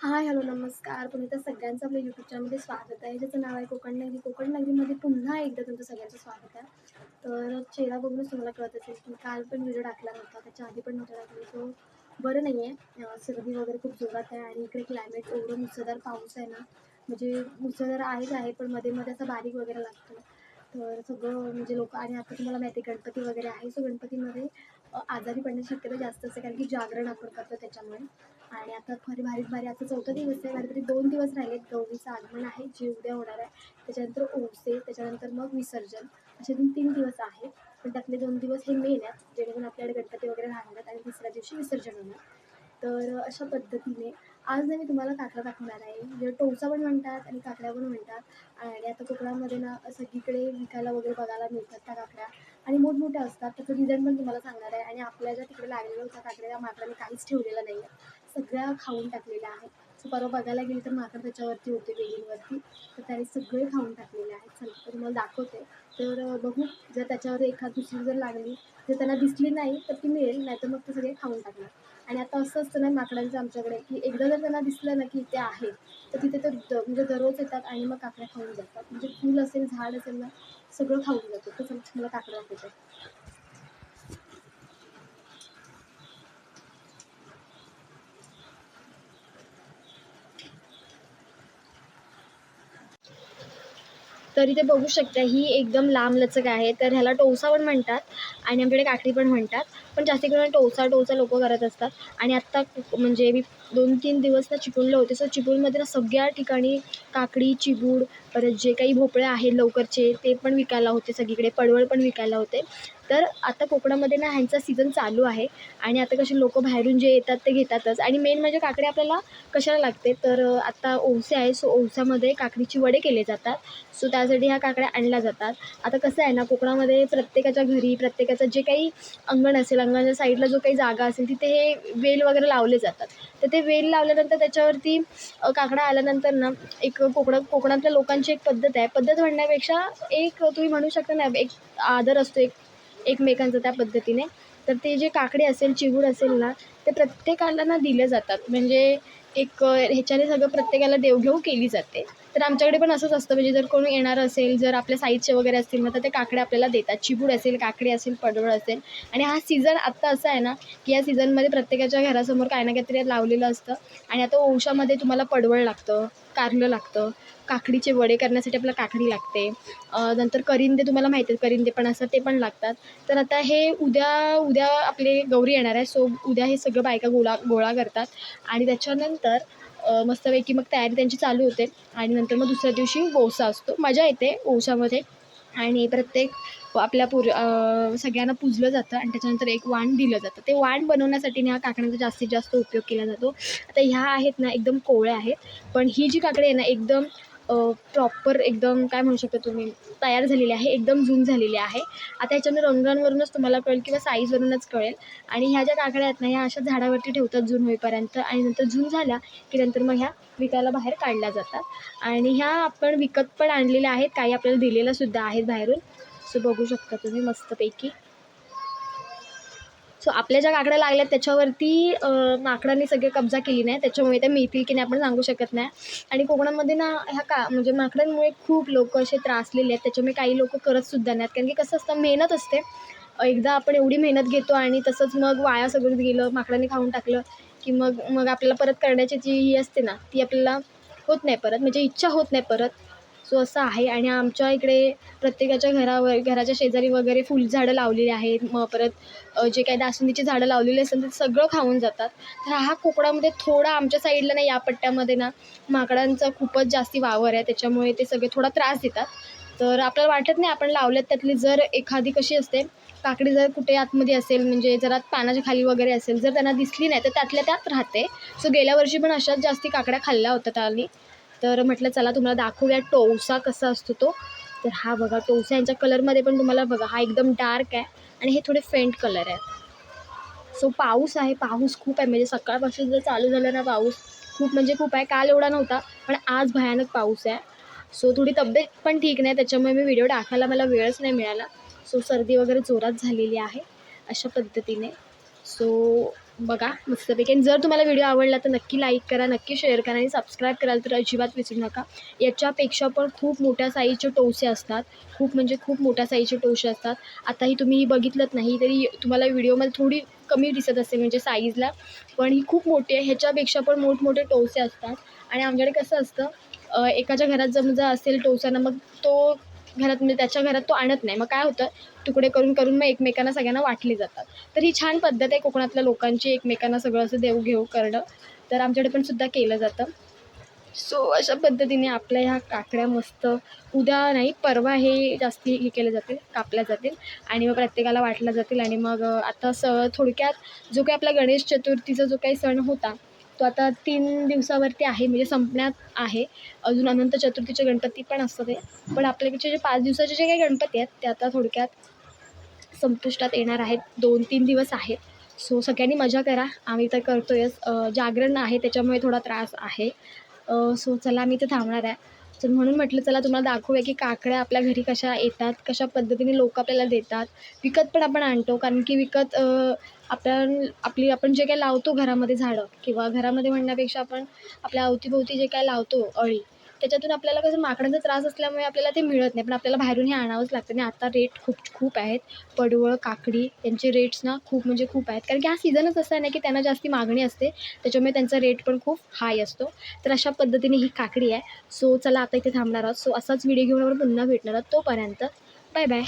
Hi hello नमस्कार. पुन्हा सगळ्यांचं आपल्या यूट्यूब चॅनलमध्ये स्वागत आहे. ज्याचं नाव आहे कोकण नगरी. कोकण नगरीमध्ये पुन्हा एकदा तुमचं सगळ्यांचं स्वागत आहे. तर चेहरा बघूनच तुम्हाला कळत असेल की काल पण व्हिडिओ टाकला नव्हता. त्याच्या आधी पण नव्हता टाकली. सो बरं नाही आहे सर्दी वगैरे खूप जोरात आहे आणि इकडे क्लायमेट एवढं मुसळधार पाऊस आहे ना म्हणजे मुसळधार आहेच आहे पण मध्ये मध्ये असं बारीक वगैरे लागतो. तर सगळं म्हणजे लोक आणि आता तुम्हाला माहिती आहे गणपती वगैरे आहे. सो गणपतीमध्ये आजारी पडण्याची शक्यता जास्त असते कारण की जागरण आपण करतो त्याच्यामुळे. आणि आता खरी भारीच भारी आता चौथा दिवस आहे काहीतरी दोन दिवस राहिलेत गौरीचं आगमन आहे जे उद्या होणार आहे. त्याच्यानंतर ओसे त्याच्यानंतर मग विसर्जन. असे दोन तीन दिवस आहेत. पण त्यातले दोन दिवस हे मेन आहेत जेणेकरून आपल्याकडे गणपती वगैरे राहणार आणि तिसऱ्या दिवशी विसर्जन होणार. तर अशा पद्धतीने आज ना मी तुम्हाला काकडा दाखवणार आहे. म्हणजे टोचा पण म्हणतात आणि काकड्या पण म्हणतात. आणि आता कोकणामध्ये ना सगळीकडे विकायला वगैरे बघायला मिळतात त्या काकड्या. आणि मोठमोठ्या असतात. त्याचं डिझाईन पण तुम्हाला सांगणार आहे. आणि आपल्या ज्या तिकडे लागलेल्या होत्या काकड्या त्या माकडाने काहीच ठेवलेलं नाही आहे सगळ्या खाऊन टाकलेल्या आहेत सो परवा बघायला गेली तर माकड त्याच्यावरती होते वेलींवरती तर त्याने सगळे खाऊन टाकलेले आहेत चला तर तुम्हाला दाखवते. तर बघू जर त्याच्यावर एखाद दुसरी जर लागली जर त्यांना दिसली नाही तर ती मिळेल नाही तर मग ते सगळे खाऊन टाकणार. आणि आता असं असतं ना माकडांचं आमच्याकडे की एकदा जर त्यांना दिसलं ना की इथे आहे तर तिथे तर द म्हणजे दररोज येतात आणि मग काकड्या खाऊन जातात. म्हणजे फूल असेल झाड असेल ना सगळं खाऊन जातं. तर मला काकडं दाखवते. तर इथे बघू शकता. ही एकदम लांब लचक आहे. तर ह्याला टोसा पण म्हणतात. आणि आमच्याकडे काकडी पण म्हणतात. पण जास्त करून टोसा टोसा लोक करत असतात. आणि आत्ता म्हणजे मी दोन तीन दिवस ना चिपळूणला होते. सो चिपळूणमध्ये ना सगळ्या ठिकाणी काकडी चिबूड परत जे काही भोपळे आहेत लवकरचे ते पण विकायला होते सगळीकडे. पडवळ पण विकायला होते. तर आता कोकणामध्ये ना ह्यांचा सीझन चालू आहे. आणि आता कसे लोक बाहेरून जे येतात ते घेतातच. आणि मेन म्हणजे काकडी आपल्याला कशाला लागते? तर आता ओवसे आहे. सो ओवसामध्ये काकडीची वडे केले जातात. सो त्यासाठी ह्या काकड्या आणल्या जातात. आता कसं आहे ना कोकणामध्ये प्रत्येकाच्या घरी प्रत्येक प्रत्येकाचं जे काही अंगण असेल अंगणाच्या साईडला जो काही जागा असेल तिथे हे वेल वगैरे लावले जातात. तर ते वेल लावल्यानंतर त्याच्यावरती काकडा आल्यानंतर ना एक कोकणात कोकणातल्या लोकांची एक पद्धत आहे. पद्धत म्हणण्यापेक्षा एक तुम्ही म्हणू शकता ना एक आदर असतो एक एकमेकांचा त्या पद्धतीने. तर ते जे काकडे असेल चिगूड असेल ना ते प्रत्येकाला ना दिले जातात. म्हणजे एक ह्याच्याने सगळं प्रत्येकाला देवघेव केली जाते. तर आमच्याकडे पण असंच असतं. म्हणजे जर कोणी येणार असेल जर आपल्या साईजचे वगैरे असतील ना तर ते काकडे आपल्याला देतात. चिबूड असेल काकडी असेल पडवळ असेल. आणि हा सीझन आत्ता असा आहे ना की या सीझनमध्ये प्रत्येकाच्या घरासमोर काही ना काहीतरी लावलेलं असतं. आणि आता ओशामध्ये तुम्हाला पडवळ लागतं कारलं लागतं. काकडीचे वडे करण्यासाठी आपल्याला काकडी लागते. नंतर करिंदे तुम्हाला माहिती आहेत करिंदे पण असतात ते पण लागतात. तर आता हे उद्या उद्या आपले गौरी येणार आहे सो उद्या हे सगळं बायका गोळा गोळा करतात. आणि त्याच्यानंतर मस्तपैकी मग तयारी त्यांची चालू होते. आणि नंतर मग दुसऱ्या दिवशी ओसा असतो. मजा येते ओसामध्ये आणि प्रत्येक आपल्या पूर सगळ्यांना पुजलं जातं आणि त्याच्यानंतर एक वाण दिलं जातं. ते वाण बनवण्यासाठी ह्या काकड्यांचा जास्तीत जास्त उपयोग केला जातो. आता ह्या आहेत ना एकदम कोवळ्या आहेत. पण ही जी काकडी आहे ना एकदम प्रॉपर एकदम काय म्हणू शकता तुम्ही तयार झालेली आहे एकदम झूम झालेली आहे. आता ह्याच्यानं रंगांवरूनच तुम्हाला कळेल किंवा साईजवरूनच कळेल. आणि ह्या ज्या काकड्या आहेत ना ह्या अशा झाडावरती ठेवतात जून होईपर्यंत आणि नंतर जून झाल्या की नंतर मग ह्या विकायला बाहेर काढल्या जातात. आणि ह्या आपण विकत पण आणलेल्या आहेत काही आपल्याला दिलेल्यासुद्धा आहेत बाहेरून. सो बघू शकता तुम्ही मस्तपैकी. सो आपल्या ज्या काकड्या लागल्यात त्याच्यावरती माकडांनी सगळे कब्जा केली नाही. त्याच्यामुळे त्या मिळतील की नाही आपण सांगू शकत नाही. आणि कोकणामध्ये ना ह्या का म्हणजे माकडांमुळे खूप लोक असे त्रासलेले आहेत. त्याच्यामुळे काही लोक करतसुद्धा नाहीत. कारण की कसं असतं मेहनत असते. एकदा आपण एवढी मेहनत घेतो आणि तसंच मग वाया सगळं गेलं माकडांनी खाऊन टाकलं की मग मग आपल्याला परत करण्याची जी ही असते ना ती आपल्याला होत नाही परत. म्हणजे इच्छा होत नाही परत. सो असं आहे. आणि आमच्या इकडे प्रत्येकाच्या घरावर घराच्या शेजारी वगैरे फुलझाडं लावलेली आहेत. मग परत जे काही दासुंदीची झाडं लावलेली असतात ते सगळं खाऊन जातात. तर हा कोकणामध्ये थोडा आमच्या साईडला ना या पट्ट्यामध्ये ना माकडांचा खूपच जास्ती वावर आहे. त्याच्यामुळे ते सगळे थोडा त्रास देतात. तर आपल्याला वाटत नाही आपण लावल्यात त्यातली जर एखादी कशी असते काकडी जर कुठे आतमध्ये असेल म्हणजे जरा पानाच्या खाली वगैरे असेल जर त्यांना दिसली नाही तर त्यातल्या त्यात राहते. सो गेल्या वर्षी पण अशाच जास्ती काकड्या खाल्ल्या होत्या त्यांनी. तर म्हटलं चला तुम्हाला दाखवूया टोसा कसा असतो तो. तर हा बघा टोसा यांच्या कलरमध्ये पण तुम्हाला बघा हा एकदम डार्क आहे आणि हे थोडे फेंट कलर आहे सो पाऊस आहे पाऊस खूप आहे. म्हणजे सकाळपासून जर चालू झालं ना पाऊस खूप म्हणजे खूप आहे. काल एवढा नव्हता पण आज भयानक पाऊस आहे. सो थोडी तब्येत पण ठीक नाही त्याच्यामुळे मी व्हिडिओ टाकायला मला वेळच नाही मिळाला. सो सर्दी वगैरे जोरात झालेली आहे अशा पद्धतीने. सो बघा मस्तपैकी. आणि जर तुम्हाला व्हिडिओ आवडला तर नक्की लाईक करा नक्की शेअर करा आणि सबस्क्राईब कराल तर अजिबात विसरू नका. याच्यापेक्षा पण खूप मोठ्या साईजचे टोसे असतात. खूप म्हणजे खूप मोठ्या साईजचे टोसे असतात. आताही तुम्ही ही बघितलंत नाही तरी तुम्हाला व्हिडिओमध्ये थोडी कमी दिसत असते म्हणजे साईजला पण ही खूप मोठी आहे. ह्याच्यापेक्षा पण मोठमोठे टोसे असतात. आणि आमच्याकडे कसं असतं एकाच्या घरात जर असेल टोसाना मग तो घरात म्हणजे त्याच्या घरात तो आणत नाही. मग काय होतं? तुकडे करून करून मग एकमेकांना सगळ्यांना वाटले जातात. तर ही छान पद्धत आहे कोकणातल्या लोकांची एकमेकांना सगळं असं देऊ घेऊ करणं. तर आमच्याकडे पण सुद्धा केलं जातं. सो अशा पद्धतीने आपल्या ह्या काकड्या मस्त उद्या नाही परवा हे जास्ती हे केले जातील कापल्या जातील आणि मग प्रत्येकाला वाटल्या जातील आणि मग आता स थोडक्यात जो काही आपला गणेश चतुर्थीचा जो काही सण होता तो आता तीन दिवसावरती आहे म्हणजे संपण्यात आहे. अजून अनंत चतुर्थीचे गणपती पण असतं ते पण आपल्याकडचे जे पाच दिवसाचे जे काही गणपती आहेत ते आता थोडक्यात संपुष्टात येणार आहेत. दोन तीन दिवस आहेत. सो सगळ्यांनी मजा करा. आम्ही तर करतो आहेच जागरण आहे त्याच्यामुळे थोडा त्रास आहे. सो चला मी ते थांबणार आहे. तर म्हणून म्हटलं चला तुम्हाला दाखवूया की काकड्या आपल्या घरी कशा येतात कशा पद्धतीने लोक आपल्याला देतात. विकत पण आपण आणतो कारण की विकत आपण आपली आपण जे काही लावतो घरामध्ये झाडं किंवा घरामध्ये म्हणण्यापेक्षा आपण आपल्या अवतीभोवती जे काय लावतो अळी त्याच्यातून आपल्याला कसं माकडांचा त्रास असल्यामुळे आपल्याला ते मिळत नाही. पण आपल्याला बाहेरून हे आणावंच लागतं. आणि आता रेट खूप खूप आहेत. पडवळ काकडी यांचे रेट्स ना खूप म्हणजे खूप आहेत. कारण की हा सीझनच असा नाही ना की त्यांना जास्ती मागणी असते. त्याच्यामुळे त्यांचा रेट पण खूप हाय असतो. तर अशा पद्धतीने ही काकडी आहे. सो चला आता इथे थांबणार आहोत. सो असाच व्हिडिओ घेऊन आपण पुन्हा भेटणार आहोत तोपर्यंत. Bye bye